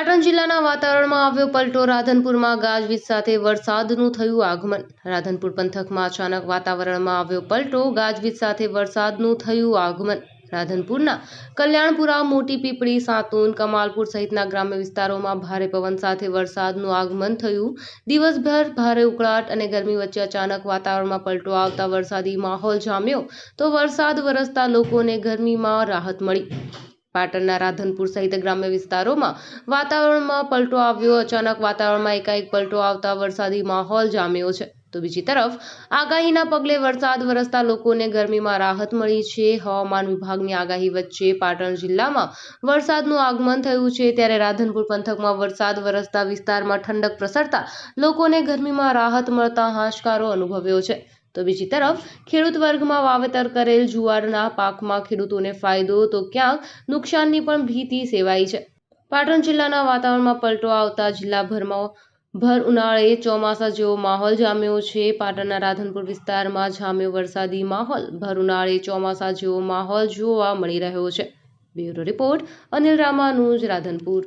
જિલ્લાના વાતાવરણમાં આવ્યો પલટો. રાધનપુરમાં ગાજવીજ સાથે વરસાદનું થયું આગમન. રાધનપુર પંથકમાં અચાનક વાતાવરણમાં આવ્યો પલટો. ગાજવીજ સાથે વરસાદનું થયું આગમન. રાધનપુરના કલ્યાણપુરા, મોટી પીપળી, સાતુન, કમાલપુર સહિતના ગ્રામ્ય વિસ્તારોમાં ભારે પવન સાથે વરસાદનું આગમન થયું. દિવસભર ભારે ઉકળાટ અને ગરમી વચ્ચે અચાનક વાતાવરણમાં પલટો આવતા વરસાદી માહોલ જામ્યો તો વરસાદ વરસતા લોકોને ગરમીમાં રાહત મળી. પાટણના રાધનપુર સહિત ગ્રામ્ય વિસ્તારોમાં વાતાવરણમાં પલટો આવ્યો. અચાનક વાતાવરણમાં એકાએક પલટો આવતા વરસાદી માહોલ જામ્યો છે. તો બીજી તરફ, આગાહીના પગલે વરસાદ વરસતા લોકોને ગરમીમાં રાહત મળી છે. હવામાન વિભાગની આગાહી વચ્ચે પાટણ જિલ્લામાં વરસાદનું આગમન થયું છે. ત્યારે રાધનપુર પંથકમાં વરસાદ વરસતા વિસ્તારમાં ઠંડક પ્રસરતા લોકોને ગરમીમાં રાહત મળતા હાશકારો અનુભવ્યો છે. તો બીજી તરફ, ખેડૂત વર્ગમાં વાવેતર કરેલ જુવારના પાકમાં ખેડૂતોને ફાયદો, તો ક્યાંક નુકસાનની પણ ભીતિ સેવાઈ છે. પાટણ જિલ્લાના વાતાવરણમાં પલટો આવતા જિલ્લાભરમાં ભર ઉનાળે ચોમાસા જેવો માહોલ જામ્યો છે. પાટણના રાધનપુર વિસ્તારમાં જામ્યો વરસાદી માહોલ. ભર ઉનાળે ચોમાસા જેવો માહોલ જોવા મળી રહ્યો છે. Bureau report Anil Ramanuj, Radhanpur.